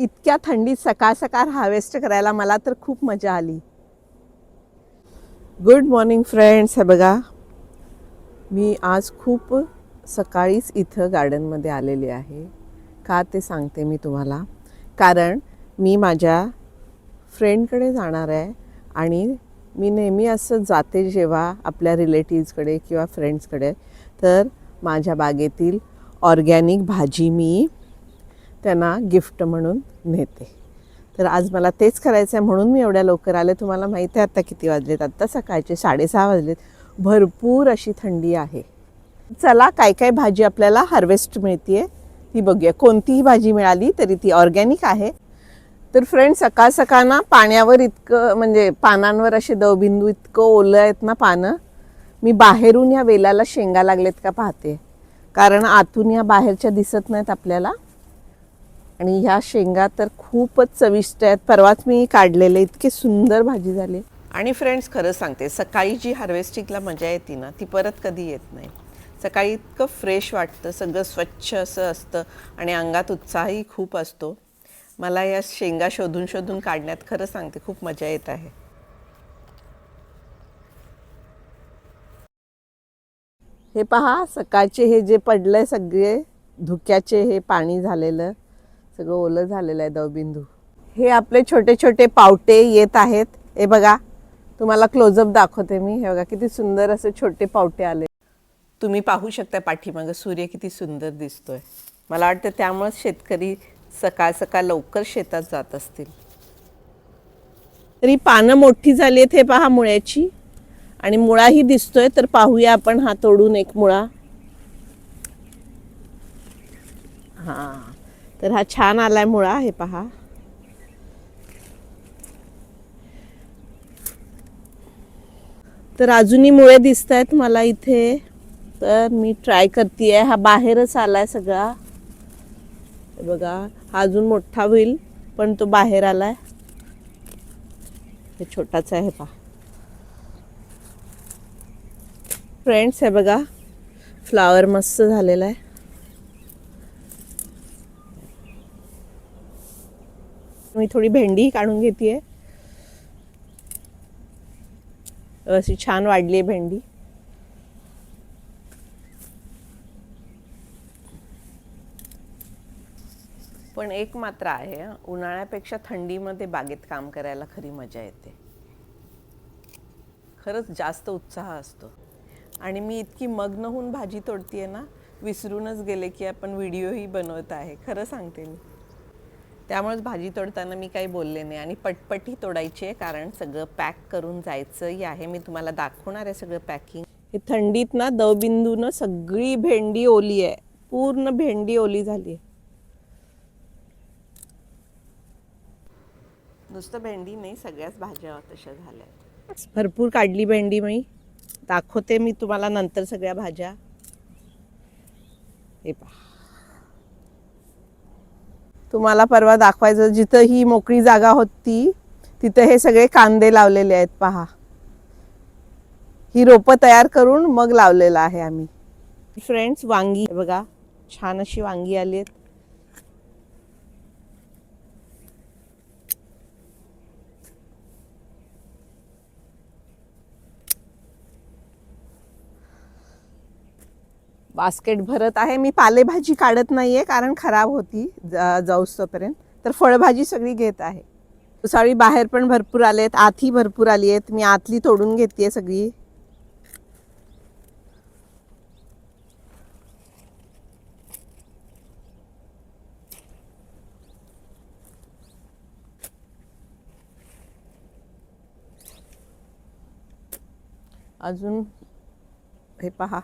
इतक्या थंडीत सकाळ सकाळ हार्वेस्ट करायला मला तर खूप मजा आली. गुड मॉर्निंग फ्रेंड्स हे बघा मी आज खूप सकाळीच इथं गार्डनमध्ये आलेली आहे. का ते सांगते मी तुम्हाला? कारण मी माझ्या फ्रेंडकडे जाणार आहे आणि मी नेहमी असं जाते जेव्हा आपल्या रिलेटिव्सकडे किंवा फ्रेंड्सकडे तर माझ्या बागेतील ऑर्गॅनिक भाजी मी त्यांना गिफ्ट म्हणून नेते. तर आज मला तेच करायचं आहे म्हणून मी एवढ्या लवकर आले. तुम्हाला माहिती आहे आत्ता किती वाजलेत? आत्ता सकाळचे साडेसहा वाजलेत. भरपूर अशी थंडी आहे. चला काय काय भाजी आपल्याला हार्वेस्ट मिळते ती बघूया. कोणतीही भाजी मिळाली तरी ती ऑर्गॅनिक आहे. तर फ्रेंड सकाळ सकाळ ना पाण्यावर इतकं म्हणजे पानांवर असे दवबिंदू इतकं ओलं आहेत ना पानं. मी बाहेरून या वेलाला शेंगा लागलेत का पाहते. कारण आतून या बाहेरच्या दिसत नाहीत आपल्याला. आणि ह्या शेंगा तर खूपच चविष्ट आहेत. परवाच मी काढलेले इतके सुंदर भाजी झाली. आणि फ्रेंड्स खरं सांगते सकाळी जी हार्वेस्टिंगला मजा येते ना ती परत कधी येत नाही. सकाळी इतकं फ्रेश वाटतं सगळं स्वच्छ असं असतं आणि अंगात उत्साहही खूप असतो. मला या शेंगा शोधून शोधून काढण्यात खरं सांगते खूप मजा येत आहे. हे पहा सकाळचे हे जे पडलंय सगळे धुक्याचे हे पाणी झालेलं. सगळं ओलं झालेलं आहे दवबिंदू. हे आपले छोटे छोटे पावटे येत आहेत. हे बघा तुम्हाला क्लोजअप दाखवते मी. हे बघा किती सुंदर असे छोटे पावटे आले. तुम्ही पाहू शकता पाठीमागं सूर्य किती सुंदर दिसतोय. मला वाटतं त्यामुळेच शेतकरी सकाळ सकाळ लवकर शेतात जात असतील. तरी पानं मोठी झाली आहेत हे पहा मुळ्याची. आणि मुळाही दिसतोय तर पाहूया आपण हा तोडून एक मुळा. हा. तर हा छान आलाय मुळा हे पहा. तर अजूनही मुळे दिसत आहेत मला इथे. तर मी ट्राय करते हा बाहेरच आलाय सगळा. बघा हा अजून मोठा होईल पण तो बाहेर आलाय. हे छोटाच आहे पहा. फ्रेंड्स हे बघा फ्लावर मस्त झालेला आहे. मी थोडी भेंडी काढून घेते अशी छान वाढली आहे भेंडी. पण एक मात्र आहे उन्हाळ्यापेक्षा थंडीमध्ये बागेत काम करायला खरी मजा येते. खरंच जास्त उत्साह असतो. आणि मी इतकी मग्न होऊन भाजी तोडतीये ना विसरूनच गेले की आपण व्हिडिओही बनवत आहे. खरं सांगते मी. त्यामुळेच भाजी तोडताना मी काही बोलले नाही आणि पटपटी तोडायची आहे कारण सगळं पॅक करून जायचंही आहे. मी तुम्हाला दाखवणार आहे सगळं पॅकिंग. हे थंडीत ना दवबिंदूनं सगळी भेंडी ओली आहे. पूर्ण भेंडी ओली झाली आहे. नुसतं भेंडी नाही सगळ्याच भाज्या तशा झाल्या. भरपूर काढली भेंडी मी. दाखवते मी तुम्हाला नंतर सगळ्या भाज्या. हे पहा. तुम्हाला परवा दाखवायचं जिथं ही मोकळी जागा होती तिथं हे सगळे कांदे लावलेले आहेत पहा. ही रोपं तयार करून मग लावलेलं आहे आम्ही. फ्रेंड्स वांगी बघा छान अशी वांगी आली आहेत. बास्केट भरत आहे. मी पालेभाजी काढत नाही आहे कारण खराब होती जा- तर फळभाजी सगळी घेत आहे. उसाळी बाहेर पण भरपूर आले आहेत. आतही भरपूर आली आहेत. मी आतली तोडून घेते सगळी. अजून हे पहा.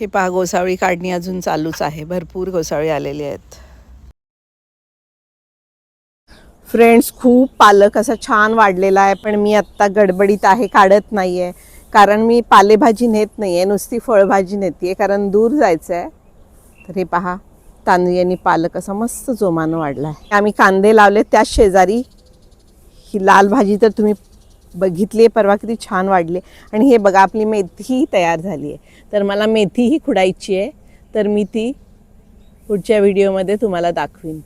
हे पहा गोसावळी काढणी अजून चालूच आहे. भरपूर गोसावळी आलेली आहेत. फ्रेंड्स खूप पालक असा छान वाढलेला आहे पण मी आत्ता गडबडीत आहे काढत नाही आहे कारण मी पालेभाजी नेत नाही आहे नुसती फळभाजी नेते कारण दूर जायचं आहे तर हे पहा तांदूळ आणि पालक असा मस्त जोमानं वाढला आहे आम्ही कांदे लावले त्याच शेजारी ही लाल भाजी तर तुम्ही बघितली आहे परवा किती छान वाढले आणि हे बघा आपली मेथी तयार झाली आहे. तर मला मेथीही खुडायची आहे. तर मी ती पुढच्या व्हिडिओमध्ये तुम्हाला दाखवीन.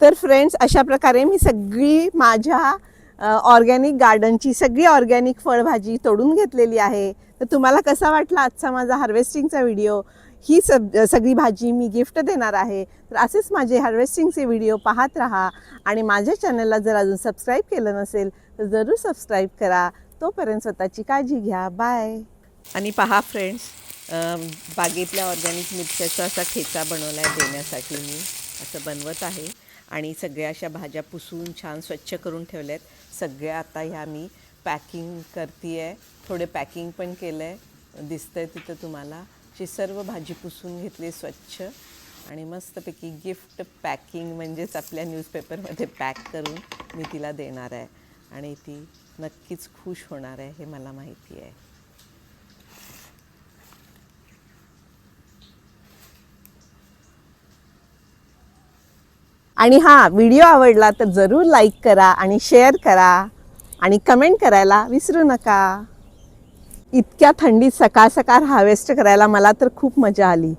तर फ्रेंड्स अशा प्रकारे मी सगळी माझ्या ऑर्गॅनिक गार्डनची सगळी ऑर्गॅनिक फळभाजी तोडून घेतलेली आहे. तर तुम्हाला कसा वाटला आजचा माझा हार्वेस्टिंगचा व्हिडिओ ही सब सगळी भाजी मी गिफ्ट देणार आहे. तर असेच माझे हार्वेस्टिंगचे व्हिडिओ पाहत राहा. आणि माझ्या चॅनलला जर अजून सबस्क्राईब केलं नसेल तर जरूर सबस्क्राईब करा. तोपर्यंत स्वतःची काळजी घ्या. बाय आणि पहा फ्रेंड्स बागेतल्या ऑर्गॅनिक मिरच्याचा असा ठेचा बनवला आहे देण्यासाठी मी. असं बनवत आहे. आणि सगळ्या अशा भाज्या पुसून छान स्वच्छ करून ठेवल्या आहेत सगळ्या आता ह्या मी पॅकिंग करते आहे थोडे पॅकिंग पण केलं आहे दिसतं आहे तिथं तुम्हाला. अशी सर्व भाजी पुसून घेतली स्वच्छ. आणि मस्तपैकी गिफ्ट पॅकिंग म्हणजेच आपल्या न्यूजपेपरमध्ये पॅक करून मी तिला देणार आहे. आणि ती नक्कीच खुश होणार आहे हे मला माहिती आहे. आणि हा व्हिडिओ आवडला तर जरूर लाईक करा आणि शेअर करा आणि कमेंट करायला विसरू नका. इतक्या थंडीत सकाळ सकाळ हार्वेस्ट करायला मला तर खूप मजा आली.